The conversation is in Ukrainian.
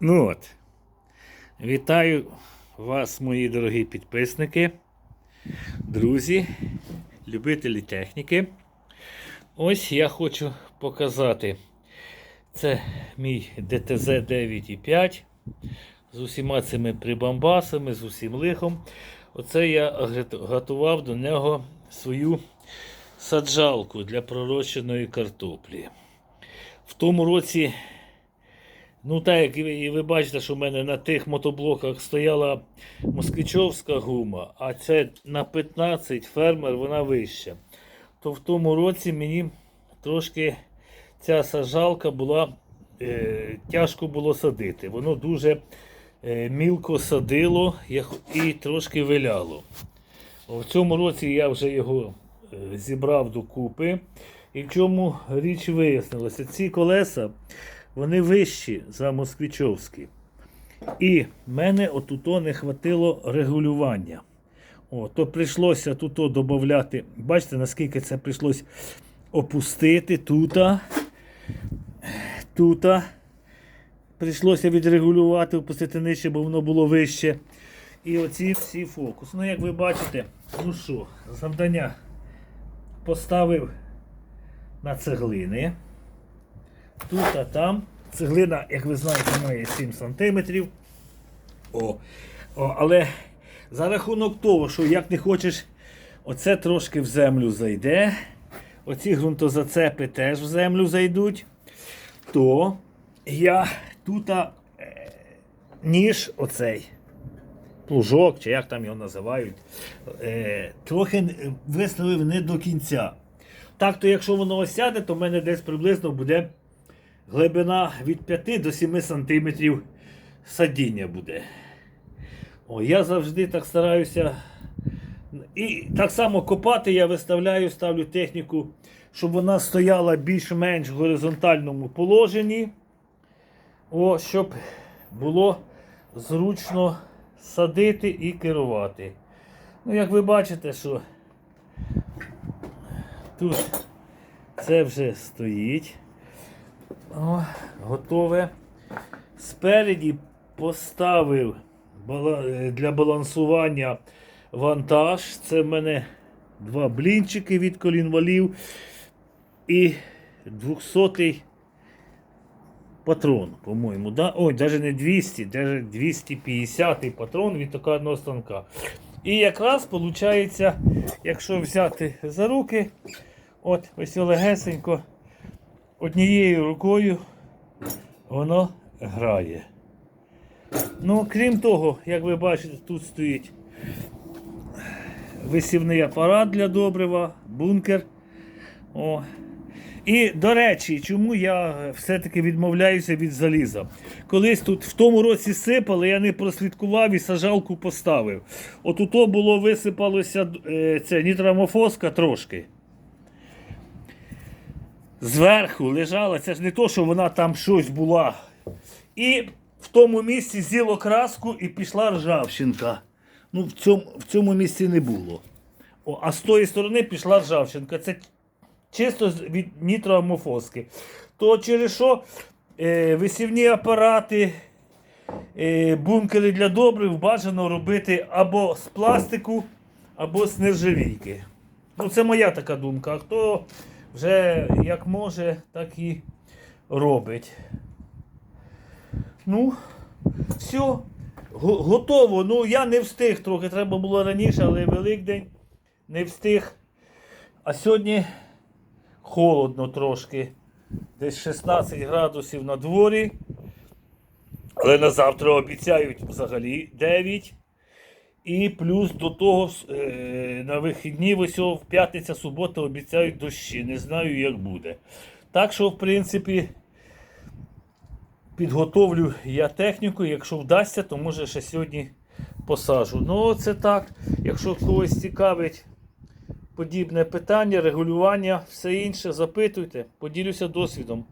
Ну от. Вітаю вас, мої дорогі підписники, друзі, любителі техніки. Ось я хочу показати. Це мій ДТЗ 9,5 з усіма цими прибамбасами, з усім лихом. Оце я готував до нього свою саджалку для пророщеної картоплі. В тому році Ну, так як і ви, бачите, що в мене на тих мотоблоках стояла москвичовська гума, а це на 15 фермер, вона вища. То в тому році мені трошки ця сажалка була, е, тяжко було садити. Воно дуже е, мілко садило і трошки виляло. В цьому році я вже його е, зібрав докупи. І в чому річ вияснилася? Ці колеса вони вищі за москвичовські. І мене отуто не хватило регулювання. О, то прийшлося тут додати. Бачите, наскільки це прийшлося опустити тута. Тута. Прийшлося відрегулювати, опустити нижче, бо воно було вище. І оці всі фокуси. Ну, як ви бачите, ну що, завдання поставив на цеглини. Тут а там. Цеглина, як ви знаєте, має 7 см. О, о, але за рахунок того, що як не хочеш, оце трошки в землю зайде. Оці ґрунтозацепи теж в землю зайдуть. То я тут е, ніж оцей. Плужок, чи як там його називають, е, трохи виставив не до кінця. Так, то якщо воно осяде, то в мене десь приблизно буде глибина від 5 до 7 сантиметрів садіння буде. О, я завжди так стараюся. І так само копати я виставляю, ставлю техніку, щоб вона стояла більш-менш в горизонтальному положенні. О, щоб було зручно садити і керувати. Ну, як ви бачите, що тут це вже стоїть. О, готове. Спереді поставив е, для балансування вантаж. Це в мене два блінчики від колінвалів і 200 патрон, по-моєму. Да? Ой, навіть не 200, навіть 250 патрон від такого одного станка. І якраз виходить, якщо взяти за руки, от ось легесенько, однією рукою воно грає. Ну, крім того, як ви бачите, тут стоїть висівний апарат для добрива, бункер. О. І, до речі, чому я все-таки відмовляюся від заліза? Колись тут в тому році сипали, я не прослідкував і сажалку поставив. От ото було висипалося е, це нітрамофоска трошки. Зверху лежала, це ж не то, що вона там щось була. І в тому місці з'їло краску і пішла ржавчинка. Ну, в цьому, в цьому місці не було. О, а з тої сторони пішла ржавчинка. Це чисто від нітроамофоски. То через що е, висівні апарати, е, бункери для добрив бажано робити або з пластику, або з нержавійки. Ну, це моя така думка. Хто вже як може, так і робить. Ну, все. Готово. Ну, я не встиг трохи. Треба було раніше, але Великдень не встиг. А сьогодні холодно трошки. Десь 16 градусів на дворі. Але на завтра обіцяють взагалі 9. І плюс до того е, на вихідні, ось в п'ятниця, субота обіцяють дощі. Не знаю, як буде. Так що, в принципі, підготовлю я техніку. Якщо вдасться, то може ще сьогодні посажу. Ну, це так. Якщо когось цікавить подібне питання, регулювання, все інше, запитуйте, поділюся досвідом.